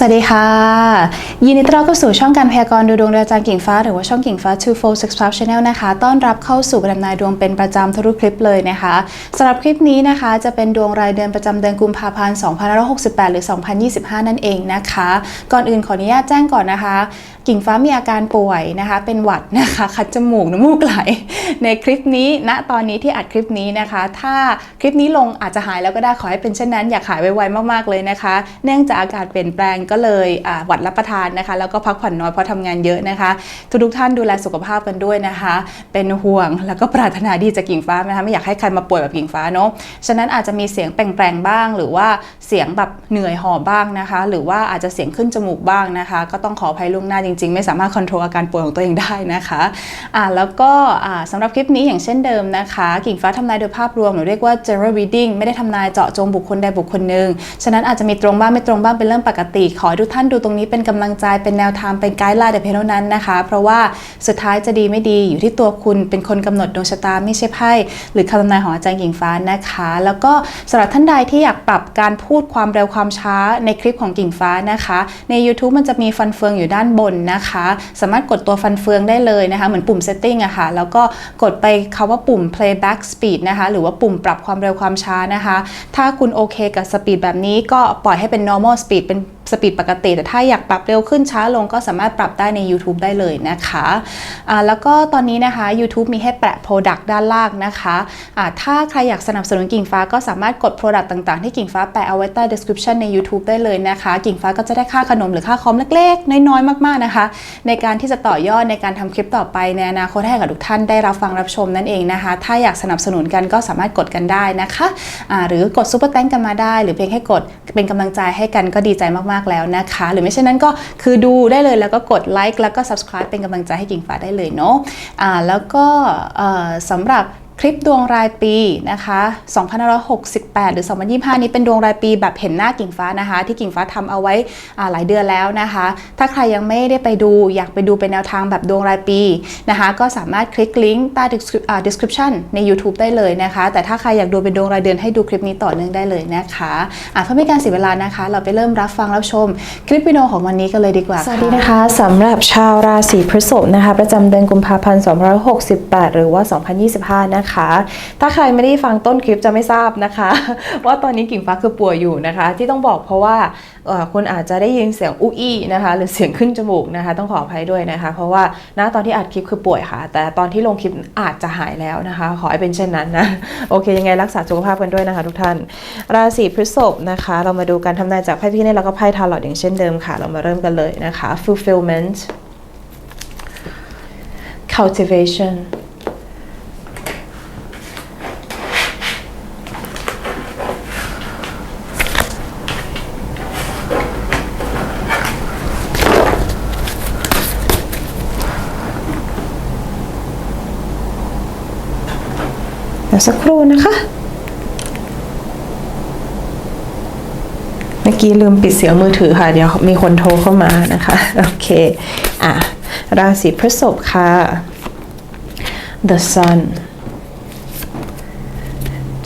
สวัสดีค่ะ ยินดีต้อนรับเข้าสู่ช่องการพยากรณ์ดูดวงโดยอาจารย์กิ่งฟ้า หรือว่าช่องกิ่งฟ้า 246 Channel นะคะ ต้อนรับเข้าสู่การทำนายดวงเป็นประจำทุกคลิปเลยนะคะสำหรับคลิปนี้นะคะจะเป็นดวงรายเดือนประจำเดือนกุมภาพันธ์2568 หรือ 2025 นั่นเองนะคะ ก่อนอื่นขออนุญาตแจ้งก่อนนะคะ กิ่งฟ้ามีอาการป่วยนะคะ เป็นหวัดนะคะคัดจมูกน้ำมูกไหลในคลิปนี้ณตอนนี้ที่อัดคลิปนี้นะคะ ถ้าคลิปนี้ลงอาจจะหายแล้วก็ได้ขอให้เป็นเช่นนั้นอยากหายไวๆมากๆเลยนะคะ เนื่องจากอากาศเปลี่ยนแปลงก็เลยหวัดรับประทานนะคะ แล้วก็พักผ่อนน้อยเพราะทำงานเยอะนะคะ ทุกๆท่านดูแลสุขภาพกันด้วยนะคะ เป็นห่วงแล้วก็ปรารถนาดีจากกิ่งฟ้านะคะไม่อยากให้ใครมาป่วยแบบกิ่งฟ้าเนาะฉะนั้นอาจจะมีเสียงแปลงๆบ้าง หรือว่าเสียงแบบเหนื่อยหอบบ้างนะคะ หรือว่าอาจจะเสียงขึ้นจมูกบ้างนะคะ ก็ต้องขออภัยล่วงหน้าจริงๆ ไม่สามารถควบคุมอาการป่วยของตัวเองได้นะคะอ่าแล้วก็อ่าสำหรับคลิปนี้อย่างเช่นเดิมนะคะ กิ่งฟ้าทำนายโดยภาพรวมหรือเรียกว่า general reading ไม่ได้ทำนายเจาะจงบุคคลใดบุคคลหนึ่งฉะนั้นอาจจะมีตรงบ้างไม่ตรงบ้างเป็นเรื่องปกติขอให้ทุกท่านดูตรงนี้เป็นกำลังใจเป็นแนวทางเป็นไกด์ไลน์แต่เพียงเท่านั้นนะคะ เพราะว่าสุดท้ายจะดีไม่ดีอยู่ที่ตัวคุณเป็นคนกำหนดดวงชะตาไม่ใช่ไพ่หรือคำทำนายของอาจารย์หญิงฟ้านะคะ แล้วก็สำหรับท่านใดที่อยากปรับการพูดความเร็วความช้าในคลิปของกิ่งฟ้านะคะ ใน YouTube มันจะมีฟันเฟืองอยู่ด้านบนนะคะ สามารถกดตัวฟันเฟืองได้เลยนะคะ เหมือนปุ่ม setting อะค่ะ แล้วก็กดไปคาว่าปุ่ม playback speed นะคะ หรือว่าปุ่มปรับความเร็วความช้านะคะ ถ้าคุณโอเคกับสปีดแบบนี้ก็ปล่อยให้เป็น normal speed เป็น สปีดปกติ แต่ถ้าอยากปรับเร็วขึ้นช้าลงก็สามารถปรับได้ใน YouTube ได้เลยนะคะอ่าแล้วก็ตอนนี้นะคะ YouTube มีให้แปะ Product ด้านล่างนะคะอ่าถ้าใครอยากสนับสนุนกิ่งฟ้าก็สามารถกด Product ต่างๆ ที่กิ่งฟ้าแปะเอาไว้ใต้ description ใน YouTube ได้เลยนะคะ กิ่งฟ้าก็จะได้ค่าขนมหรือค่าคอมเล็กๆ น้อยๆ มากๆนะคะ ในการที่จะต่อยอดในการทำคลิปต่อไปในอนาคตให้กับทุกท่านได้รับฟังรับชมนั่นเองนะคะ ถ้าอยากสนับสนุนกันก็สามารถกดกันได้นะคะอ่าหรือกด Super Thank กันมาได้ หรือเพียงแค่กดเป็นกำลังใจให้กันก็ดีใจมากๆแล้วนะคะ หรือไม่เช่นนั้นก็คือดูได้เลยแล้วก็กดไลค์แล้วก็ subscribe เป็นกำลังใจให้กิ่งฟ้าได้เลยเนาะะแล้วก็สำหรับ คลิปดวงรายปีนะคะ2568 หรือ 2025 นี้เป็นดวงรายปีแบบเห็นหน้ากิ่งฟ้านะคะ ที่กิ่งฟ้าทำเอาไว้หลายเดือนแล้วนะคะ ถ้าใครยังไม่ได้ไปดูอยากไปดูเป็นแนวทางแบบดวงรายปีนะคะก็สามารถคลิกลิงก์ใต้ description ใน YouTube ได้เลยนะคะ แต่ถ้าใครอยากดูเป็นดวงรายเดือนให้ดูคลิปนี้ต่อเนื่องได้เลยนะคะะเพื่อไม่ให้การเสียเวลานะคะ เราไปเริ่มรับฟังรับชม คลิปวิดีโอของวันนี้กันเลยดีกว่าสวัสดีนะคะสำหรับชาวราศีพฤษภนะคะ ประจำเดือนกุมภาพันธ์2568 หรือว่า 2025 นะคะถ้าใครไม่ได้ฟังต้นคลิปจะไม่ทราบนะคะ ว่าตอนนี้กิ่งฟ้าคือป่วยอยู่นะคะ ที่ต้องบอกเพราะว่าคนอาจจะได้ยินเสียงอุ้อี้นะคะ หรือเสียงขึ้นจมูกนะคะ ต้องขออภัยด้วยนะคะ เพราะว่าณตอนที่อัดคลิปคือป่วยค่ะ แต่ตอนที่ลงคลิปอาจจะหายแล้วนะคะ ขอให้เป็นเช่นนั้นนะโอเค ยังไงรักษาสุขภาพกันด้วยนะคะ ทุกท่าน ราศีพฤษภนะคะ เรามาดูการทำนายจากไพ่พี่เนตแล้วก็ไพ่ทาร์ลอตอย่างเช่นเดิมค่ะ เรามาเริ่มกันเลยนะคะ fulfillment cultivation ดี๋ยวสักครู่นะคะ เมื่อกี้ลืมปิดเสียงมือถือค่ะ เดี๋ยวมีคนโทรเข้ามานะคะ โอเค อะ ราศีพฤษภค่ะ The Sun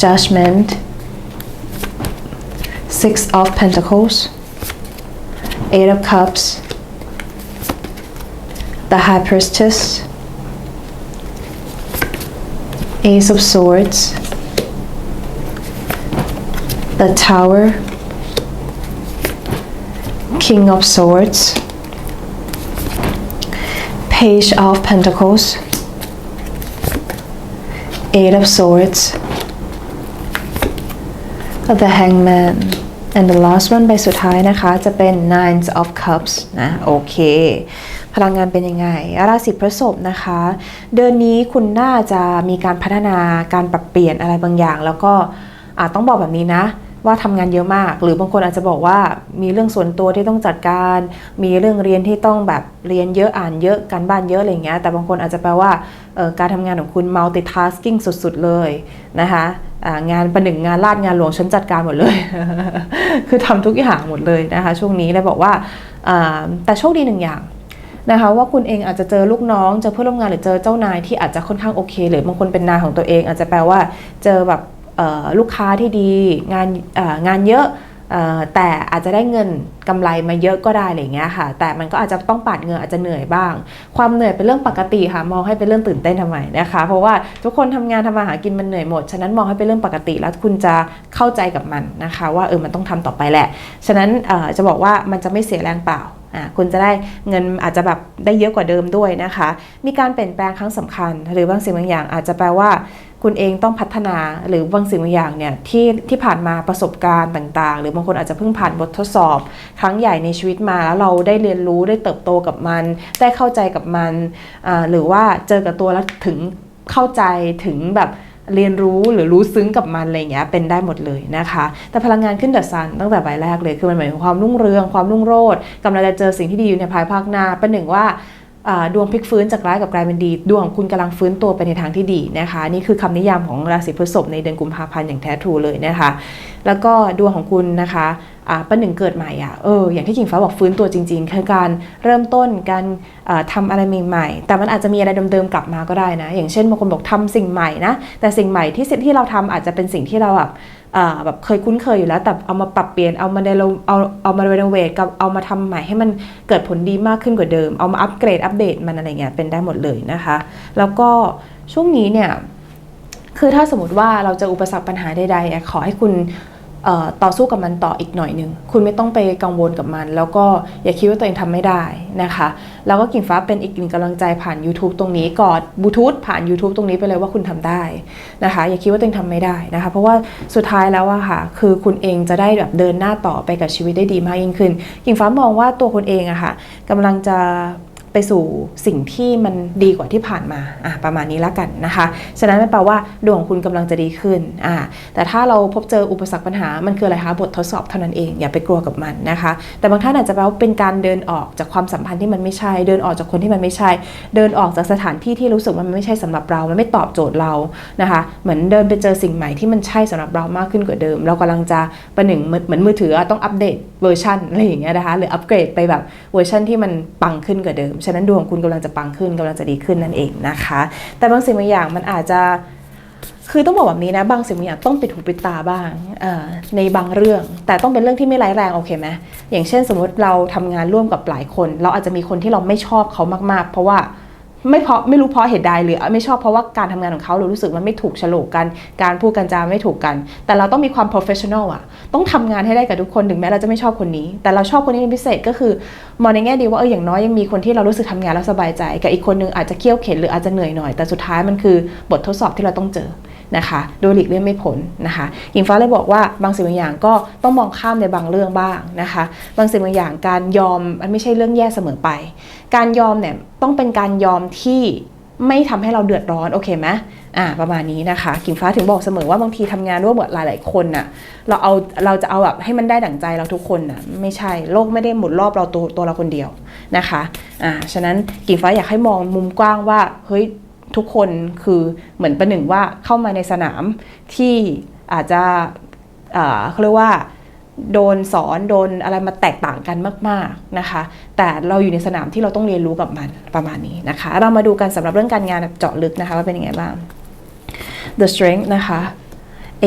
Judgment Six of Pentacles Eight of Cups The High Priestess Ace of Swords The Tower King of Swords, Page of Pentacles, Eight of Swords, The Hangman and the last one ใบสุดท้ายนะคะ จะเป็น Nine of Cups นะ โอเค พลังงานเป็นยังไง ราศีพฤษภนะคะ เดือนนี้คุณน่าจะมีการพัฒนาการปรับเปลี่ยนอะไรบางอย่าง แล้วก็อาจต้องบอกแบบนี้นะว่าทำงานเยอะมาก หรือบางคนอาจจะบอกว่ามีเรื่องส่วนตัวที่ต้องจัดการ มีเรื่องเรียนที่ต้องแบบเรียนเยอะอ่านเยอะการบ้านเยอะอะไรเงี้ยแต่บางคนอาจจะแปลว่าการทำงานของคุณ multitasking สุด ๆ เลยนะคะ งานประหนึ่งงานลาดงานหลวงฉันจัดการหมดเลย คือทำทุกอย่างหมดเลยนะคะ ช่วงนี้เลยบอกว่าาแต่โชคดีหนึ่งอย่างนะคะว่าคุณเองอาจจะเจอลูกน้องเจอเพื่อนร่วมงานหรือเจอเจ้านายที่อาจจะค่อนข้างโอเค หรือบางคนเป็นนายของตัวเอง อาจจะแปลว่าเจอแบบลูกค้าที่ดีงานงานเยอะ แต่อาจจะได้เงินกำไรมาเยอะก็ได้อะไรเงี้ยค่ะ แต่มันก็อาจจะต้องปาดเงื่อาจจะเหนื่อยบ้าง ความเหนื่อยเป็นเรื่องปกติค่ะ มองให้เป็นเรื่องตื่นเต้นทำไมนะคะ เพราะว่าทุกคนทำงานทำมาหากินมันเหนื่อยหมด ฉะนั้นมองให้เป็นเรื่องปกติแล้วคุณจะเข้าใจกับมันนะคะ ว่าเออมันต้องทำต่อไปแหละ ฉะนั้นจะบอกว่ามันจะไม่เสียแรงเปล่าคุณจะได้เงินอาจจะแบบได้เยอะกว่าเดิมด้วยนะคะ มีการเปลี่ยนแปลงครั้งสำคัญ หรือบางสิ่งบางอย่างอาจจะแปลว่า คุณเองต้องพัฒนาหรือบางสิ่งบางอย่างเนี่ยที่ที่ผ่านมาประสบการณ์ต่าง ๆ หรือบางคนอาจจะเพิ่งผ่านบททดสอบ ครั้งใหญ่ในชีวิตมาแล้วเราได้เรียนรู้ได้เติบโตกับมัน ได้เข้าใจกับมันหรือว่าเจอกับตัวแล้วถึงเข้าใจถึงแบบเรียนรู้หรือรู้ซึ้งกับมันอะไรอย่างเงี้ยเป็นได้หมดเลยนะคะ แต่พลังงานขึ้นเดอะซันตั้งแต่ใบแรกเลยคือมันหมายถึงความรุ่งเรืองความรุ่งโรจน์กำลังจะเจอสิ่งที่ดีอยู่ในภายภาคหน้าเป็นหนึ่งว่า ดวงพลิกฟื้นจากร้ายกับกลายเป็นดี ดวงของคุณกำลังฟื้นตัวไปในทางที่ดีนะคะ นี่คือคำนิยามของราศีพฤษภในเดือนกุมภาพันธ์อย่างแท้ทรูเลยนะคะ แล้วก็ดวงของคุณนะคะอ่าประหนึ่งเกิดใหม่อะเอออย่างที่กิ่งฟ้าบอกฟื้นตัวจริงๆคือการเริ่มต้นการอ่าทำอะไรใหม่ๆแต่มันอาจจะมีอะไรเดิมๆกลับมาก็ได้นะ อย่างเช่นบางคนบอกทำสิ่งใหม่นะแต่สิ่งใหม่ที่สิ่งที่เราทำอาจจะเป็นสิ่งที่เราแบบ แบบเคยคุ้นเคยอยู่แล้ว แต่เอามาปรับเปลี่ยนเอามาเดลเอาเอามาเรโนเวทกับเอามาทำใหม่ให้มันเกิดผลดีมากขึ้นกว่าเดิม เอามาอัปเกรดอัปเดตมันอะไรเงี้ยเป็นได้หมดเลยนะคะ แล้วก็ช่วงนี้เนี่ยคือถ้าสมมติว่าเราจะอุปสรรคปัญหาใดๆขอให้คุณ ต่อสู้กับมันต่ออีกหน่อยหนึ่งคุณไม่ต้องไปกังวลกับมัน แล้วก็อย่าคิดว่าตัวเองทำไม่ได้นะคะแล้วก็กิ่งฟ้าเป็นอีกหนึ่งกำลังใจผ่าน YouTube ตรงนี้กอดบลูทูธผ่าน YouTube ตรงนี้ไปเลยว่าคุณทำได้นะคะ อย่าคิดว่าตัวเองทำไม่ได้นะคะ เพราะว่าสุดท้ายแล้วอะค่ะ คือคุณเองจะได้แบบเดินหน้าต่อไปกับชีวิตได้ดีมากยิ่งขึ้น กิ่งฟ้ามองว่าตัวคุณเองอะค่ะกำลังจะ ไปสู่สิ่งที่มันดีกว่าที่ผ่านมาอะประมาณนี้แล้วกันนะคะ ฉะนั้นไม่แปลว่าดวงคุณกำลังจะดีขึ้นอะแต่ถ้าเราพบเจออุปสรรคปัญหามันคืออะไรคะบททดสอบเท่านั้นเองอย่าไปกลัวกับมันนะคะ แต่บางท่านอาจจะแปลว่าเป็นการเดินออกจากความสัมพันธ์ที่มันไม่ใช่ เดินออกจากคนที่มันไม่ใช่ เดินออกจากสถานที่ที่รู้สึกว่ามันไม่ใช่สำหรับเรา มันไม่ตอบโจทย์เรานะคะ เหมือนเดินไปเจอสิ่งใหม่ที่มันใช่สำหรับเรามากขึ้นกว่าเดิม เรากำลังจะประหนึ่งเหมือนมือถือต้องอัปเดตเวอร์ชันอะไรอย่างเงี้ยนะคะหรืออัปเกรดไปแบบเวอร์ชันที่มันปังขึ้นกว่าเดิมฉะนั้นดวงคุณกำลังจะปังขึ้นกำลังจะดีขึ้นนั่นเองนะคะ แต่บางสิ่งบางอย่างมันอาจจะคือต้องบอกแบบนี้นะบางสิ่งบางอย่างต้องปิดหูปิดตาบ้างในบางเรื่อง แต่ต้องเป็นเรื่องที่ไม่ร้ายแรงโอเคไหมอย่างเช่น สมมติเราทำงานร่วมกับหลายคน เราอาจจะมีคนที่เราไม่ชอบเขามากๆ เพราะว่า ไม่เพราะไม่รู้เพราะเหตุใดหรือไม่ชอบเพราะว่าการทำงานของเขาเรารู้สึกมันไม่ถูกฉลกกัน การพูดกันจาไม่ถูกกัน แต่เราต้องมีความ professional อะต้องทำงานให้ได้กับทุกคนถึงแม้เราจะไม่ชอบคนนี้ แต่เราชอบคนนี้เป็นพิเศษก็คือมองในแง่ดีว่าเอออย่างน้อยยังมีคนที่เรารู้สึกทำงานแล้วสบายใจ กับอีกคนนึงอาจจะเคี่ยวเข็นหรืออาจจะเหนื่อยหน่อยแต่สุดท้ายมันคือบททดสอบที่เราต้องเจอ นะคะโดยหลีกเลี่ยงไม่พ้นนะคะหญิงฟ้าเลยบอกว่าบางสิ่งบางอย่างก็ต้องมองข้ามในบางเรื่องบ้างนะคะบางสิ่งบางอย่างการยอมมันไม่ใช่เรื่องแย่เสมอไป การยอมเนี่ยต้องเป็นการยอมที่ไม่ทำให้เราเดือดร้อนโอเคไหมอ่าประมาณนี้นะคะกิ่งฟ้าถึงบอกเสมอว่าบางทีทำงานร่วมกับหลาย ๆ คนน่ะเราเอาเราจะเอาแบบให้มันได้ดั่งใจเราทุกคนน่ะไม่ใช่โลกไม่ได้หมุนรอบเราตัวตัวเราคนเดียวนะคะอ่าฉะนั้นกิ่งฟ้าอยากให้มองมุมกว้างว่าเฮ้ย ทุกคนคือเหมือนประหนึ่งว่าเข้ามาในสนามที่อาจจะเขาเรียกว่าโดนสอนโดนอะไรมาแตกต่างกันมาก ๆนะคะ แต่เราอยู่ในสนามที่เราต้องเรียนรู้กับมันประมาณนี้นะคะ เรามาดูกันสำหรับเรื่องการงานแบบเจาะลึกนะคะว่าเป็นยังไงบ้าง The Strength นะคะ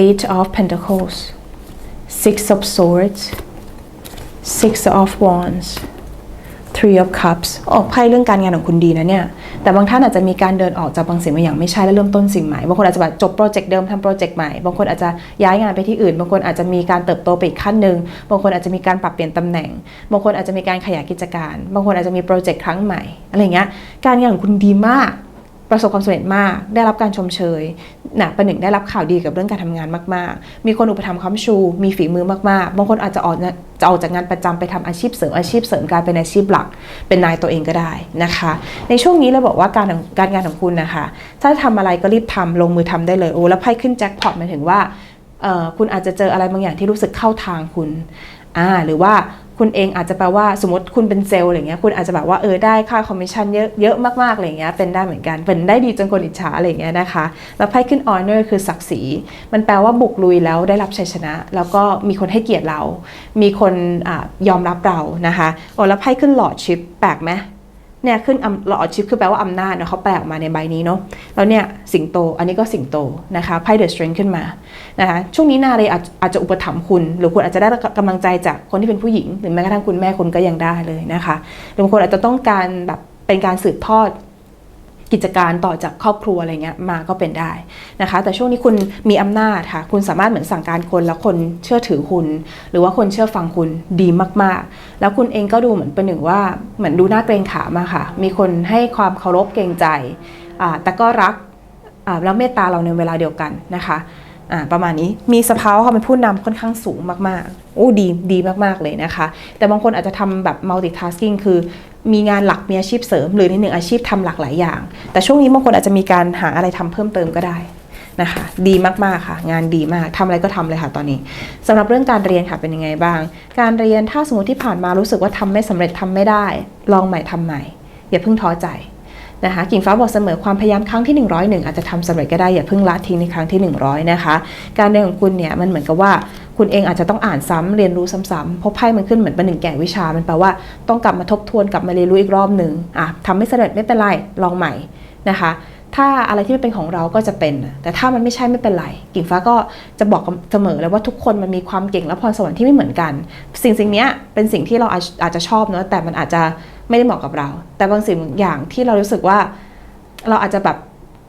Eight of Pentacles Six of Swords Six of Wands Three of Cups ออกไพ่เรื่องการงานของคุณดีนะเนี่ย แต่บางท่านอาจจะมีการเดินออกจากบางสิ่งบางอย่างไม่ใช่แล้วเริ่มต้นสิ่งใหม่ บางคนอาจจะแบบจบโปรเจกต์เดิมทำโปรเจกต์ใหม่ บางคนอาจจะย้ายงานไปที่อื่น บางคนอาจจะมีการเติบโตไปอีกขั้นหนึ่ง บางคนอาจจะมีการปรับเปลี่ยนตำแหน่ง บางคนอาจจะมีการขยายกิจการ บางคนอาจจะมีโปรเจกต์ครั้งใหม่ อะไรเงี้ย การงานของคุณดีมาก ประสบความสำเร็จมาก ได้รับการชมเชยหนะประหนึ่งได้รับข่าวดีกับเรื่องการทำงานมาก ๆ มีคนอุปถัมภ์ค้ำชู มีฝีมือมาก ๆ บางคนอาจจะออกจะออกจากงานประจำไปทำอาชีพเสริมอาชีพเสริมกลายเป็นอาชีพหลัก เป็นนายตัวเองก็ได้นะคะ ในช่วงนี้เราบอกว่าการการงานของคุณนะคะ ถ้าทำอะไรก็รีบทำลงมือทำได้เลยโอ้แล้วไพ่ขึ้นแจ็คพอตหมายถึงว่าคุณอาจจะเจออะไรบางอย่างที่รู้สึกเข้าทางคุณอ่าหรือว่า คุณเองอาจจะแปลว่าสมมติคุณเป็นเซลล์อะไรเงี้ยคุณอาจจะแบบว่าเออได้ค่าคอมมิชชั่นเยอะเยอะมากๆอะไรเงี้ยเป็นได้เหมือนกันเป็นได้ดีจนคนอิจฉาอะไรเงี้ยนะคะแล้วไพ่ขึ้นออเนอร์คือศักดิ์ศรีมันแปลว่าบุกลุยแล้วได้รับชัยชนะ แล้วก็มีคนให้เกียรติเรา มีคนอยอมรับเรานะคะโอ้แล้วไพ่ขึ้นหลอดชิปแปลกไหม เนี่ยขึ้นอำ Lord of Chips คือแปลว่าอำนาจเนาะเขาแปลออกมาในใบนี้เนาะแล้วเนี่ยสิงโตอันนี้ก็สิงโตนะคะไพ่เดอะสตริงขึ้นมานะคะช่วงนี้นาเรอาจอาจจะอุปถัมภ์คุณ หรือคุณอาจจะได้กำลังใจจากคนที่เป็นผู้หญิง หรือแม้กระทั่งคุณแม่คุณก็ยังได้เลยนะคะหรือบางคนอาจจะต้องการแบบเป็นการสืบทอด กิจการต่อจากครอบครัวอะไรเงี้ยมาก็เป็นได้นะคะ แต่ช่วงนี้คุณมีอำนาจค่ะ คุณสามารถเหมือนสั่งการคนแล้วคนเชื่อถือคุณ หรือว่าคนเชื่อฟังคุณดีมากๆ แล้วคุณเองก็ดูเหมือนเป็นหนึ่งว่าเหมือนดูน่าเกรงขามอะค่ะ มีคนให้ความเคารพเกรงใจแต่ก็รักแล้วเมตตาเราในเวลาเดียวกันนะคะประมาณนี้มีสภาวะความเป็นผู้นำค่อนข้างสูงมากๆโอ้ดีดีมากๆเลยนะคะ แต่บางคนอาจจะทำแบบ multitasking คือ มีงานหลักมีอาชีพเสริม หรือในหนึ่งอาชีพทำหลากหลายอย่าง แต่ช่วงนี้บางคนอาจจะมีการหาอะไรทำเพิ่มเติมก็ได้นะคะดีมากๆค่ะ งานดีมากทำอะไรก็ทำเลยค่ะตอนนี้สำหรับเรื่องการเรียนค่ะเป็นยังไงบ้าง การเรียนถ้าสมมติที่ผ่านมารู้สึกว่าทำไม่สำเร็จทำไม่ได้ ลองใหม่ทำใหม่ อย่าเพิ่งท้อใจ นะคะกิ่งฟ้าบอกเสมอความพยายามครั้งที่ 101 อาจจะทำสำเร็จก็ได้อย่าเพิ่งละทิ้งในครั้งที่ 100 นะคะ การเรียนของคุณเนี่ยมันเหมือนกับว่าคุณเองอาจจะต้องอ่านซ้ำเรียนรู้ซ้ำๆเพราะไพ่มันขึ้นเหมือนเป็นหนึ่งแก่วิชา มันแปลว่าต้องกลับมาทบทวนกลับมาเรียนรู้อีกรอบหนึ่งอะทำไม่สำเร็จไม่เป็นไรลองใหม่นะคะถ้าอะไรที่ไม่เป็นของเราก็จะเป็น แต่ถ้ามันไม่ใช่ไม่เป็นไร กิ่งฟ้าก็จะบอกเสมอเลยว่าทุกคนมันมีความเก่งและพรสวรรค์ที่ไม่เหมือนกัน สิ่งสิ่งนี้เป็นสิ่งที่เราอาจอาจจะชอบเนอะแต่มันอาจจะ ไม่ได้เหมาะกับเรา แต่บางสิ่งบางอย่างที่เรารู้สึกว่าเราอาจจะแบบ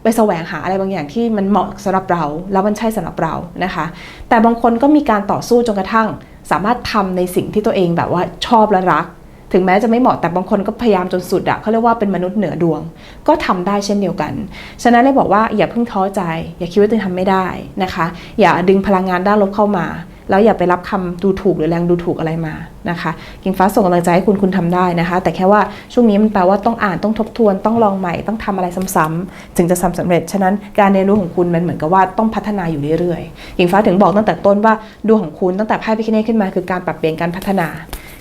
ไปแสวงหาอะไรบางอย่างที่มันเหมาะสำหรับเรา แล้วมันใช่สำหรับเรานะคะ แต่บางคนก็มีการต่อสู้จนกระทั่ง สามารถทำในสิ่งที่ตัวเองแบบว่าชอบและรัก ถึงแม้จะไม่เหมาะแต่บางคนก็พยายามจนสุดอะเขาเรียกว่าเป็นมนุษย์เหนือดวง ก็ทำได้เช่นเดียวกัน ฉะนั้นเลยบอกว่าอย่าเพิ่งท้อใจ อย่าคิดว่าตัวเองทำไม่ได้นะคะ อย่าดึงพลังงานด้านลบเข้ามา แล้วอย่าไปรับคำดูถูกหรือแรงดูถูกอะไรมานะคะกิ่งฟ้าส่งกำลังใจให้คุณคุณทำได้นะคะ แต่แค่ว่าช่วงนี้มันแปลว่าต้องอ่านต้องทบทวน ต้องลองใหม่ต้องทำอะไรซ้ำๆถึงจะทำสำเร็จฉะนั้นการเรียนรู้ของคุณมันเหมือนกับว่าต้องพัฒนาอยู่เรื่อยๆกิ่งฟ้าถึงบอกตั้งแต่ต้นว่าดวงของคุณตั้งแต่ไพ่พิคเนตขึ้นมาคือการปรับเปลี่ยนการพัฒนา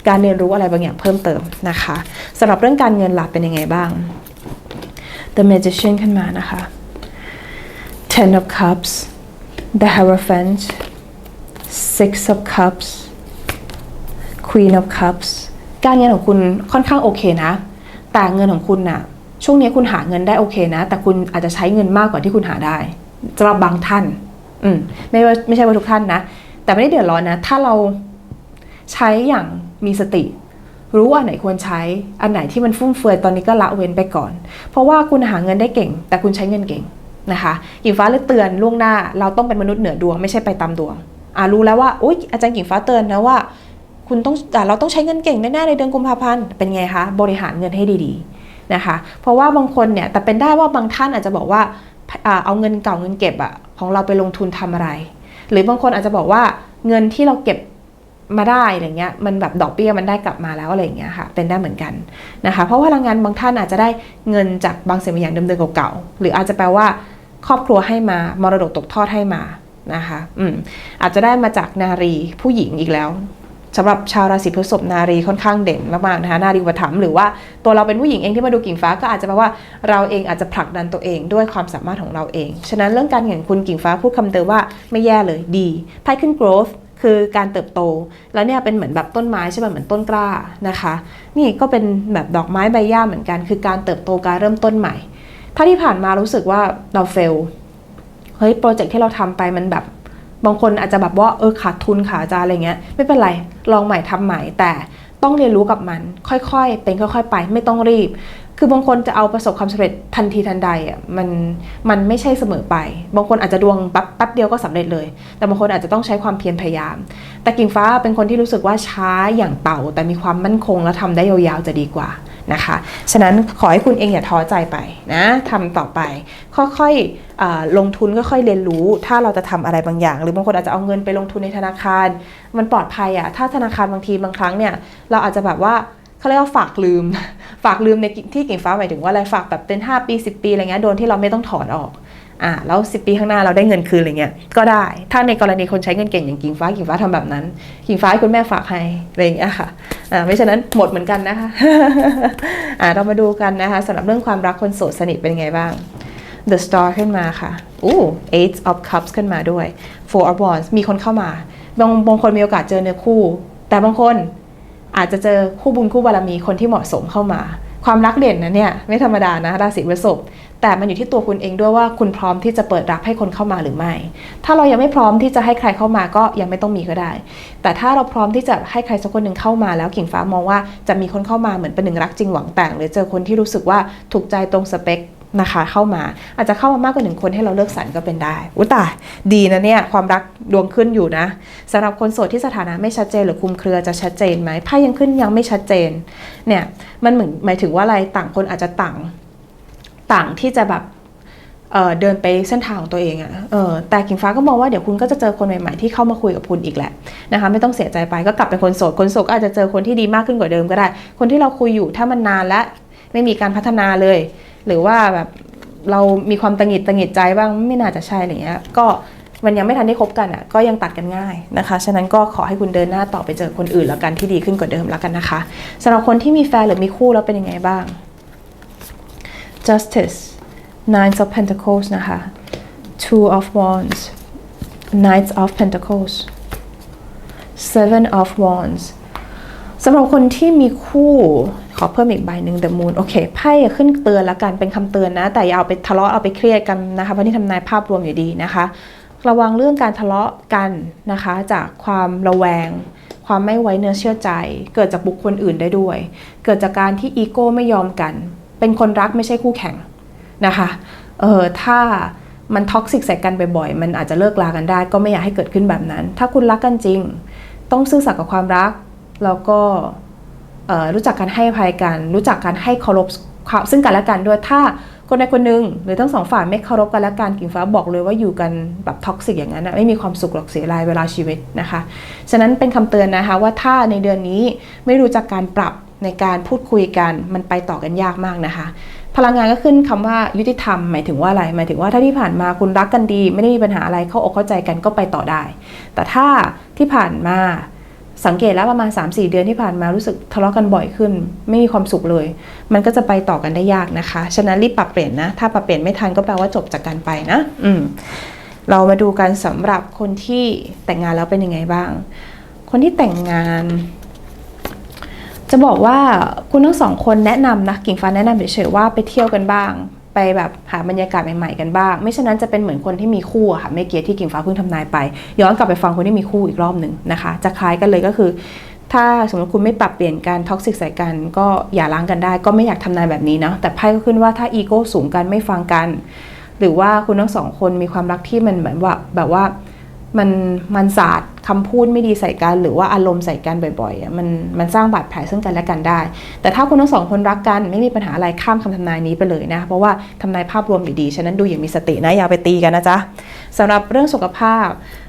การเรียนรู้อะไรบางอย่างเพิ่มเติมนะคะสำหรับเรื่องการเงินหลักเป็นยังไงบ้าง The Magician ขึ้นมานะคะ Ten of Cups The Hierophant Six of Cups Queen of Cups การเงินของคุณค่อนข้างโอเคนะ แต่เงินของคุณน่ะช่วงนี้คุณหาเงินได้โอเคนะ แต่คุณอาจจะใช้เงินมากกว่าที่คุณหาได้สำหรับบางท่าน อืมไม่ว่าไม่ใช่ว่าทุกท่านนะ แต่ไม่ได้เดือดร้อนนะ ถ้าเราใช้อย่าง มีสติ รู้ว่าไหนควรใช้ อันไหนที่มันฟุ่มเฟือยตอนนี้ก็ละเว้นไปก่อน เพราะว่าคุณหาเงินได้เก่ง แต่คุณใช้เงินเก่งนะคะหญิงฟ้าเลยเตือนล่วงหน้า เราต้องเป็นมนุษย์เหนือดวงไม่ใช่ไปตามดวงอ่ารู้แล้วว่าอุ๊ยอาจารย์หญิงฟ้าเตือนนะว่า คุณต้องอ่เราต้องใช้เงินเก่งแน่ๆในเดือนกุมภาพันธ์เป็นไงคะบริหารเงินให้ดีๆนะคะ เพราะว่าบางคนเนี่ยแต่เป็นได้ว่าบางท่านอาจจะบอกว่าเอาเงินเก่าเงินเก็บอะของเราไปลงทุนทำอะไร หรือบางคนอาจจะบอกว่าเงินที่เราเก็บ มาได้อะไรเงี้ยมันแบบดอกเบี้ยมันได้กลับมาแล้วอะไรเงี้ยค่ะเป็นได้เหมือนกันนะคะเพราะว่าพลังงานบางท่านอาจจะได้เงินจากบางสิ่งบางอย่างเดิมๆเก่าๆหรืออาจจะแปลว่าครอบครัวให้มามรดกตกทอดให้มานะคะอืมอาจจะได้มาจากนารีผู้หญิงอีกแล้วสำหรับชาวราศีพฤษภนารีค่อนข้างเด่นมากๆนะคะนารีอุปถัมภ์หรือว่าตัวเราเป็นผู้หญิงเองที่มาดูกิ่งฟ้าก็อาจจะแปลว่าเราเองอาจจะผลักดันตัวเองด้วยความสามารถของเราเอง ฉะนั้นเรื่องการเงินคุณกิ่งฟ้าพูดคำเดิมว่าไม่แย่เลยดีไพ่ขึ้น growth คือการเติบโต แล้วเนี่ยเป็นเหมือนแบบต้นไม้ใช่ไหมเหมือนต้นกล้านะคะ นี่ก็เป็นแบบดอกไม้ใบหญ้าเหมือนกัน คือการเติบโตการเริ่มต้นใหม่ ถ้าที่ผ่านมารู้สึกว่าเราเฟลเฮ้ยโปรเจกต์ที่เราทำไปมันแบบบางคนอาจจะแบบว่าเออขาดทุนขาดจานอะไรเงี้ยไม่เป็นไรลองใหม่ทำใหม่แต่ ต้องเรียนรู้กับมัน ค่อยๆ เป็นค่อยๆ ไป ไม่ต้องรีบ คือบางคนจะเอาประสบความสำเร็จทันทีทันใดอะมันมันไม่ใช่เสมอไป บางคนอาจจะดวงแป๊บแป๊บเดียวก็สำเร็จเลย แต่บางคนอาจจะต้องใช้ความเพียรพยายาม แต่กิ่งฟ้าเป็นคนที่รู้สึกว่าช้าอย่างเต่า แต่มีความมั่นคงและทำได้ยาวๆจะดีกว่า นะคะ ฉะนั้นขอให้คุณเองอย่าท้อใจไปนะทำต่อไป ค่อยๆลงทุนค่อยๆเรียนรู้ ถ้าเราจะทำอะไรบางอย่าง หรือบางคนอาจจะเอาเงินไปลงทุนในธนาคาร มันปลอดภัยอะถ้าธนาคารบางทีบางครั้งเนี่ยเราอาจจะแบบว่าเขาเรียกว่าฝากลืม ฝากลืมในที่กิ่งฟ้าหมายถึงว่าอะไรฝากแบบเป็น 5 ปี 10 ปีอะไรเงี้ยโดนที่เราไม่ต้องถอนออก อ่าแล้ว10ปีข้างหน้าเราได้เงินคืนอะไรเงี้ยก็ได้ ถ้าในกรณีคนใช้เงินเก่งอย่างกิ่งฟ้ากิ่งฟ้าทำแบบนั้น กิ่งฟ้าให้คุณแม่ฝากให้อะไรเงี้ยค่ะอ่าไม่ฉะนั้นหมดเหมือนกันนะคะอ่าเรามาดูกันนะคะสำหรับเรื่องความรักคนโสดสนิทเป็นไงบ้าง The Star ขึ้นมาค่ะอู้ Eight of Cups ขึ้นมาด้วย Four of Wands มีคนเข้ามาบางบางคนมีโอกาสเจอเนื้อคู่ แต่บางคนอาจจะเจอคู่บุญคู่บารมีคนที่เหมาะสมเข้ามา ความรักเด่นนะเนี่ยไม่ธรรมดานะราศีพฤษภแต่มันอยู่ที่ตัวคุณเองด้วยว่าคุณพร้อมที่จะเปิดรับให้คนเข้ามาหรือไม่ ถ้าเรายังไม่พร้อมที่จะให้ใครเข้ามาก็ยังไม่ต้องมีก็ได้ แต่ถ้าเราพร้อมที่จะให้ใครสักคนหนึ่งเข้ามา แล้วกิ่งฟ้ามองว่าจะมีคนเข้ามาเหมือนเป็นหนึ่งรักจริงหวังแต่ง หรือเจอคนที่รู้สึกว่าถูกใจตรงสเปค นะคะเข้ามาอาจจะเข้ามามากกว่าหนึ่งคนให้เราเลือกสรรก็เป็นได้อุ้ตายดีนะเนี่ยความรักดวงขึ้นอยู่นะสำหรับคนโสดที่สถานะไม่ชัดเจนหรือคุมเครือจะชัดเจนไหมไพ่ยังขึ้นยังไม่ชัดเจนเนี่ยมันเหมือนหมายถึงว่าอะไรต่างคนอาจจะต่างต่างที่จะแบบเเดินไปเส้นทางของตัวเองอะออแต่กิ่งฟ้าก็มองว่าเดี๋ยวคุณก็จะเจอคนใหม่ๆที่เข้ามาคุยกับคุณอีกแหละนะคะไม่ต้องเสียใจไปก็กลับเป็นคนโสดคนโสดก็อาจจะเจอคนที่ดีมากขึ้นกว่าเดิมก็ได้ คนที่เราคุยอยู่ถ้ามันนานและไม่มีการพัฒนาเลย หรือว่าแบบเรามีความตังหิดตังหิดใจบ้างไม่น่าจะใช่อะไรเงี้ยก็มันยังไม่ทันได้คบกันอะก็ยังตัดกันง่ายนะคะฉะนั้นก็ขอให้คุณเดินหน้าต่อไปเจอคนอื่นแล้วกันที่ดีขึ้นกว่าเดิมแล้วกันนะคะสำหรับคนที่มีแฟนหรือมีคู่แล้วเป็นยังไงบ้าง justice nine of pentacles นะคะ two of wands Knights of pentacles seven of wands สำหรับคนที่มีคู่ ขอเพิ่มอีกใบหนึ่ง The Moon โอเคไพ่ขึ้นเตือนแล้วกันเป็นคำเตือนนะ แต่อย่าเอาไปทะเลาะเอาไปเครียดกันนะคะเพราะนี่ทำนายภาพรวมอยู่ดีนะคะ ระวังเรื่องการทะเลาะกันนะคะ จากความระแวง ความไม่ไว้เนื้อเชื่อใจ เกิดจากบุคคลอื่นได้ด้วย เกิดจากการที่อีโก้ไม่ยอมกัน เป็นคนรักไม่ใช่คู่แข่งนะคะเออถ้ามันท็อกซิกใส่กันบ่อยๆ มันอาจจะเลิกลากันได้ ก็ไม่อยากให้เกิดขึ้นแบบนั้น ถ้าคุณรักกันจริง ต้องซื่อสัตย์กับความรัก แล้วก็ รู้จักการให้อภัยกัน รู้จักการให้เคารพซึ่งกันและกันด้วยถ้าคนใดคนหนึ่งหรือทั้งสองฝ่ายไม่เคารพกันและกันกิ่งฟ้าบอกเลยว่าอยู่กันแบบท็อกซิกอย่างนั้นนะไม่มีความสุขหรอกเสียรายเวลาชีวิตนะคะ ฉะนั้นเป็นคำเตือนนะคะว่าถ้าในเดือนนี้ไม่รู้จักการปรับในการพูดคุยกันมันไปต่อกันยากมากนะคะ พลังงานก็ขึ้นคำว่ายุติธรรมหมายถึงว่าอะไรหมายถึงว่าถ้าที่ผ่านมาคุณรักกันดี ไม่ได้มีปัญหาอะไรเข้าอกเข้าใจกันก็ไปต่อได้ แต่ถ้าที่ผ่านมา สังเกตแล้วประมาณ 3-4 เดือนที่ผ่านมารู้สึกทะเลาะกันบ่อยขึ้น ไม่มีความสุขเลย มันก็จะไปต่อกันได้ยากนะคะ ฉะนั้นรีบปรับเปลี่ยนนะ ถ้าปรับเปลี่ยนไม่ทันก็แปลว่าจบจากการไปนะ อืมเรามาดูกันสำหรับคนที่แต่งงานแล้วเป็นยังไงบ้าง คนที่แต่งงาน จะบอกว่าคุณทั้งสองคนแนะนำนะกิ่งฟ้าแนะนำเฉยๆว่าไปเที่ยวกันบ้าง ไปแบบหาบรรยากาศใหม่ๆกันบ้าง ไม่ฉะนั้นจะเป็นเหมือนคนที่มีคู่อะค่ะเมื่อกี้ที่กิ่งฟ้าเพิ่งทำนายไป ย้อนกลับไปฟังคนที่มีคู่อีกรอบหนึ่งนะคะ จะคล้ายกันเลยก็คือ ถ้าสมมติคุณไม่ปรับเปลี่ยนการท็อกซิกใส่กันก็อย่าล้างกันได้ ก็ไม่อยากทำนายแบบนี้เนาะแต่ไพ่ก็ขึ้นว่าถ้าอีโก้สูงกันไม่ฟังกัน หรือว่าคุณทั้งสองคนมีความรักที่มันเหมือนว่าแบบว่า มันมันสาดคำพูดไม่ดีใส่กันหรือว่าอารมณ์ใส่กันบ่อยๆมันมันสร้างบาดแผลซึ่งกันและกันได้ แต่ถ้าคุณทั้งสองคนรักกันไม่มีปัญหาอะไรข้ามคำทำนายนี้ไปเลยนะ เพราะว่าทำนายภาพรวมดีๆ ฉะนั้นดูอย่างมีสตินะอย่าไปตีกันนะจ๊ะสำหรับเรื่องสุขภาพ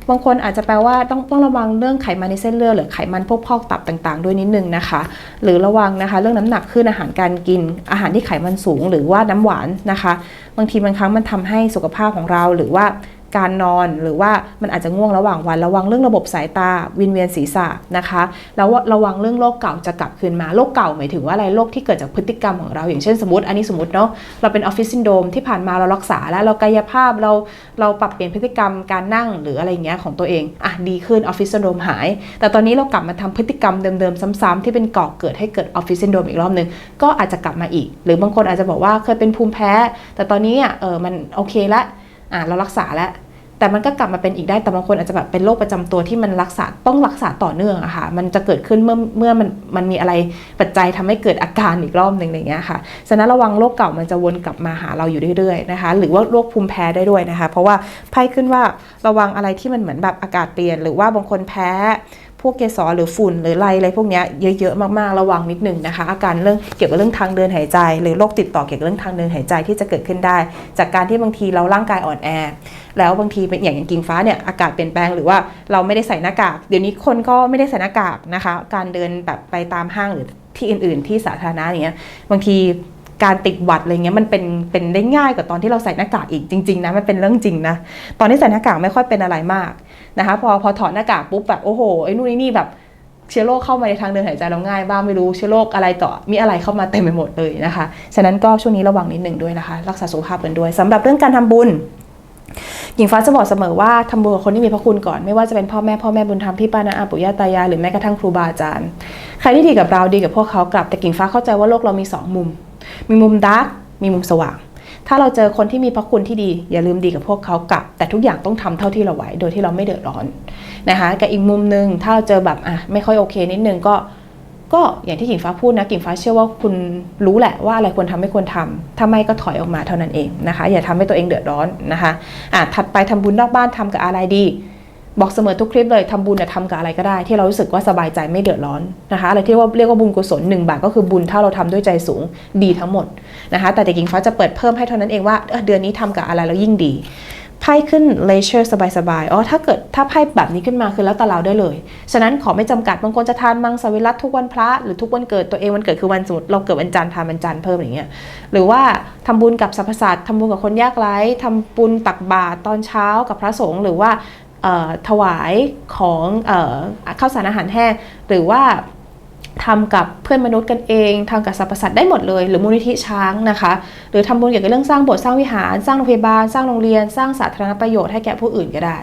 บางคนอาจจะแปลว่าต้องต้องระวังเรื่องไขมันในเส้นเลือดหรือไขมันพวกพอกตับต่างๆ ด้วยนิดนึงนะคะ หรือระวังนะคะเรื่องน้ำหนักขึ้นอาหารการกิน อาหารที่ไขมันสูง หรือว่าน้ำหวานนะคะ บางทีบางครั้งมันทำให้สุขภาพของเราหรือว่า การนอนหรือว่ามันอาจจะง่วงระหว่างวัน ระวังเรื่องระบบสายตาวินเวียนศีรษะนะคะแล้วระวังเรื่องโรคเก่าจะกลับคืนมาโรคเก่าหมายถึงว่าอะไรโรคที่เกิดจากพฤติกรรมของเราอย่างเช่นสมมติ อันนี้สมมติเนาะเราเป็นออฟฟิศซินโดมที่ผ่านมาเรารักษาแล้วเรากายภาพเราเราปรับเปลี่ยนพฤติกรรมการนั่งหรืออะไรเงี้ยของตัวเองอะดีขึ้นออฟฟิศซินโดมหาย แต่ตอนนี้เรากลับมาทำพฤติกรรมเดิมๆซ้ำๆที่เป็นก่อเกิดให้เกิดออฟฟิศซินโดมอีกรอบนึงก็อาจจะกลับมาอีก หรือบางคนอาจจะบอกว่าเคยเป็นภูมิแพ้ แต่ตอนนี้อะเออมันโอเคละอะเรารักษาแล้ว แต่มันก็กลับมาเป็นอีกได้แต่บางคนอาจจะแบบเป็นโรคประจำตัวที่มันรักษาต้องรักษาต่อเนื่องอะค่ะมันจะเกิดขึ้นเมื่อเมื่อมันมันมีอะไรปัจจัยทำให้เกิดอาการอีกรอบหนึ่งอย่างเงี้ยค่ะฉะนั้นระวังโรคเก่ามันจะวนกลับมาหาเราอยู่เรื่อยๆนะคะ หรือว่าโรคภูมิแพ้ได้ด้วยนะคะ เพราะว่าไพ่ขึ้นว่าระวังอะไรที่มันเหมือนแบบอากาศเปลี่ยน หรือว่าบางคนแพ้ พวกเกสรหรือฝุ่นหรือไรอะไรพวกนี้เยอะๆมากๆระวังนิดนึงนะคะ อาการเรื่องเกี่ยวกับเรื่องทางเดินหายใจ หรือโรคติดต่อเกี่ยวกับเรื่องทางเดินหายใจที่จะเกิดขึ้นได้ จากการที่บางทีเราร่างกายอ่อนแอแล้วบางทีเป็นอย่างอย่างกิ่งฟ้าเนี่ยอากาศเปลี่ยนแปลงหรือว่าเราไม่ได้ใส่หน้ากาก เดี๋ยวนี้คนก็ไม่ได้ใส่หน้ากากนะคะ การเดินแบบไปตามห้างหรือที่อื่น ๆ ที่สาธารณะอย่างเงี้ยบางทีการติดหวัดอะไรเงี้ยมันเป็นเป็นได้ง่ายกว่าตอนที่เราใส่หน้ากากอีกจริงๆนะมันเป็นเรื่องจริงนะตอนที่ใส่หน้ากากไม่ค่อยเป็นอะไรมาก นะคะพอพอถอดหน้ากากปุ๊บแบบโอ้โหไอ้นู่นไอ้นี่แบบเชื้อโรคเข้ามาในทางเดินหายใจเราง่ายบ้างไม่รู้เชื้อโรคอะไรต่อมีอะไรเข้ามาเต็มไปหมดเลยนะคะ ฉะนั้นก็ช่วงนี้ระวังนิดหนึ่งด้วยนะคะ รักษาสุขภาพกันด้วยสำหรับเรื่องการทำบุญหญิงฟ้าจะบอกเสมอว่าทำบุญกับคนที่มีพระคุณก่อน ไม่ว่าจะเป็นพ่อแม่พ่อแม่บุญธรรมพี่ป้านาอาปู่ย่าตายายหรือแม้กระทั่งครูบาอาจารย์ใครที่ดีกับเราดีกับพวกเขากลับแต่กิ่งฟ้าเข้าใจว่าโลกเรามีสองมุม มีมุมดาร์กมีมุมสว่าง ถ้าเราเจอคนที่มีพระคุณที่ดี อย่าลืมดีกับพวกเขากลับ แต่ทุกอย่างต้องทำเท่าที่เราไหวโดยที่เราไม่เดือดร้อนนะคะกับอีกมุมหนึ่งถ้าเราเจอแบบอะไม่ค่อยโอเคนิดนึงก็ก็อย่างที่กิ่งฟ้าพูดนะกิ่งฟ้าเชื่อว่าคุณรู้แหละว่าอะไรควรทำไม่ควรทำถ้าไม่ก็ถอยออกมาเท่านั้นเองนะคะ อย่าทำให้ตัวเองเดือดร้อนนะคะอะถัดไปทำบุญนอกบ้านทำกับอะไรดี บอกเสมอทุกคลิปเลยทำบุญน่ะทำกับอะไรก็ได้ ที่เรารู้สึกว่าสบายใจไม่เดือดร้อนนะคะอะไรที่ว่าเรียกว่าบุญกุศลหนึ่งบาทก็คือบุญถ้าเราทำด้วยใจสูงดีทั้งหมดนะคะแต่เด็กหญิงฟ้าจะเปิดเพิ่มให้เท่านั้นเองว่าเดือนนี้ทำกับอะไรแล้วยิ่งดีไพ่ขึ้น leisure สบายๆ อ๋อ ถ้าเกิดถ้าไพ่แบบนี้ขึ้นมาคือแล้วแต่เราได้เลย ฉะนั้นขอไม่จำกัด บางคนจะทานมังสวิรัตทุกวันพระ หรือทุกวันเกิดตัวเองวันเกิดคือวันสมมติเราเกิดวันจันทร์ทานวันจันทร์เพิ่มอย่างเงี้ย หรือว่าทำบุญกับสรรพสัตว์ทำบุญกับคนยากไร้ทำบุญตักบาตรตอนเช้ากับพระสงฆ์หรือว่า ถวายของเข้าวสารอาหารแห้งหรือว่าทำกับเพื่อนมนุษย์กันเองทำกับสรรพสัตว์ได้หมดเลย หรือมูลนิธิช้างนะคะ หรือทำบุญเกี่ยวกับเรื่องสร้างโบสถ์สร้างวิหาร สร้างโรงพยาบาล สร้างโรงเรียน สร้างสาธารณประโยชน์ให้แก่ผู้อื่นก็ได้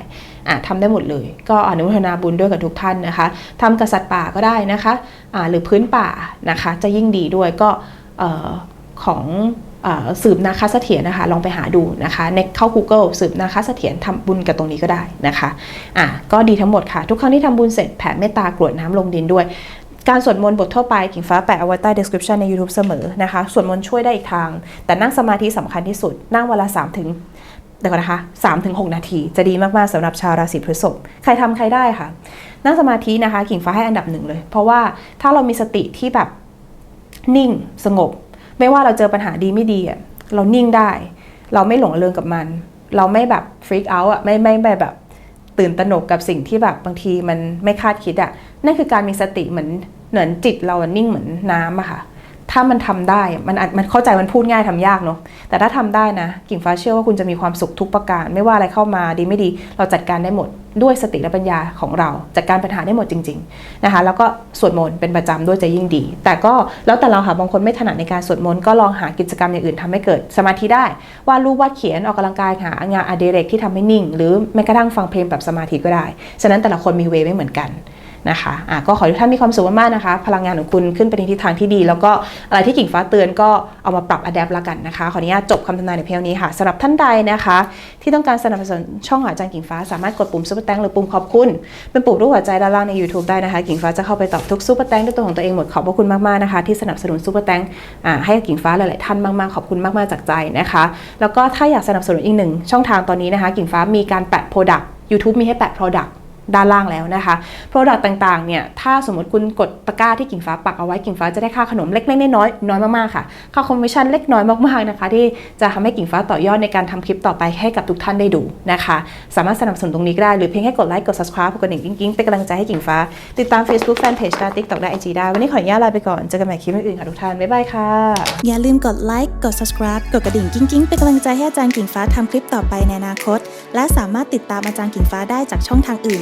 อะทำได้หมดเลย ก็อนุโมทนาบุญด้วยกับทุกท่านนะคะทำกับสัตว์ป่าก็ได้นะคะอ่าหรือพื้นป่านะคะ จะยิ่งดีด้วยก็ออของ สืบนาคเสถียรนะคะ ลองไปหาดูนะคะในเข้า Google สืบนาคเสถียรทำบุญกับตรงนี้ก็ได้นะคะอะก็ดีทั้งหมดค่ะ ทุกครั้งที่ทำบุญเสร็จแผ่เมตตากรวดน้ำลงดินด้วยการสวดมนต์บททั่วไปกิ่งฟ้าแปะเอาไว้ใต้ description ใน YouTube เสมอนะคะสวดมนต์ช่วยได้อีกทาง แต่นั่งสมาธิสำคัญที่สุด นั่งเวลา3ถึงเดี๋ยวก่อนนะคะ3ถึง6นาที จะดีมากๆสำหรับชาวราศีพฤษภใครทำใครได้ค่ะ นั่งสมาธินะคะกิ่งฟ้าให้อันดับหนึ่งเลย เพราะว่าถ้าเรามีสติที่แบบนิ่งสงบ ไม่ว่าเราเจอปัญหาดีไม่ดีอะเรานิ่งได้ เราไม่หลงระเริงกับมัน เราไม่แบบฟรีกเอาท์อะไม่ไม่แบบตื่นตระหนกกับสิ่งที่แบบบางทีมันไม่คาดคิดอะ่ะนั่นคือการมีสติเหมือนเหมือนจิตเรานิ่งเหมือนน้ำอะค่ะ ถ้ามันทำได้ มันอาจมันเข้าใจมันพูดง่ายทำยากเนาะ แต่ถ้าทำได้นะ กิ่งฟ้าเชื่อว่าคุณจะมีความสุขทุกประการ ไม่ว่าอะไรเข้ามาดีไม่ดี เราจัดการได้หมดด้วยสติและปัญญาของเรา จัดการปัญหาได้หมดจริง ๆนะคะ แล้วก็สวดมนต์เป็นประจำด้วยจะยิ่งดี แต่ก็แล้วแต่เราค่ะ บางคนไม่ถนัดในการสวดมนต์ก็ลองหากิจกรรมอย่างอื่นทำให้เกิดสมาธิได้ วาดรูปวาดเขียนออกกำลังกายหางานอดิเรกที่ทำให้นิ่ง หรือแม้กระทั่งฟังเพลงแบบสมาธิก็ได้ ฉะนั้นแต่ละคนมีเวไม่เหมือนกัน นะคะอะก็ขอให้ทุกท่านมีความสุขมากๆนะคะ พลังงานของคุณขึ้นไปในทิศทางที่ดี แล้วก็อะไรที่กิ่งฟ้าเตือนก็เอามาปรับอัดแอปละกันนะคะ ขออนุญาตจบคำทำนายในเพียงนี้ค่ะสำหรับท่านใดนะคะ ที่ต้องการสนับสนุนช่องหาอาจารย์กิ่งฟ้าสามารถกดปุ่มซุปเปอร์แตงหรือปุ่มขอบคุณ เป็นปุ่มรูปหัวใจด้านล่างใน YouTube ได้นะคะ กิ่งฟ้าจะเข้าไปตอบทุกซุปเปอร์แตงด้วยตัวของตัวเองหมดขอบพระคุณมากๆนะคะ ที่สนับสนุนซุปเปอร์แตงอ่าให้กิ่งฟ้าหลายๆท่านมากๆขอบคุณมากๆจากใจนะคะ แล้วก็ถ้าอยากสนับสนุนอีกหนึ่งช่องทางตอนนี้นะคะ กิ่งฟ้ามีการแปะ Product YouTube มีให้แปะ Product ด้านล่างแล้วนะคะ Product ต่างๆ เนี่ย ถ้าสมมติคุณกดตะกร้าที่กิ่งฟ้าปักเอาไว้กิ่งฟ้าจะได้ค่าขนมเล็กๆ น้อยๆ น้อยมากๆ ค่ะ ค่าคอมมิชชั่นเล็กน้อยมากๆ นะคะ ที่จะทำให้กิ่งฟ้าต่อยอดในการทำคลิปต่อไปให้กับทุกท่านได้ดูนะคะ สามารถสนับสนุนตรงนี้ก็ได้ หรือเพียงแค่กดไลค์กด subscribe กดกระดิ่งกิ๊งๆเป็นกำลังใจให้กิ่งฟ้า ติดตาม Facebook Fanpage ได้ TikTok ได้ IG ได้ วันนี้ขออนุญาตลาไปก่อน เจอกันใหม่คลิปอื่นๆ ค่ะทุกท่าน บ๊ายบายค่ะ อย่าลืมกดไลค์ กด subscribe กดกระดิ่งกิ้งๆ เป็นกำลังใจให้อาจารย์กิ่งฟ้าทำคลิปต่อไปในอนาคต และสามารถติดตามอาจารย์กิ่งฟ้าได้จากช่องทางอื่น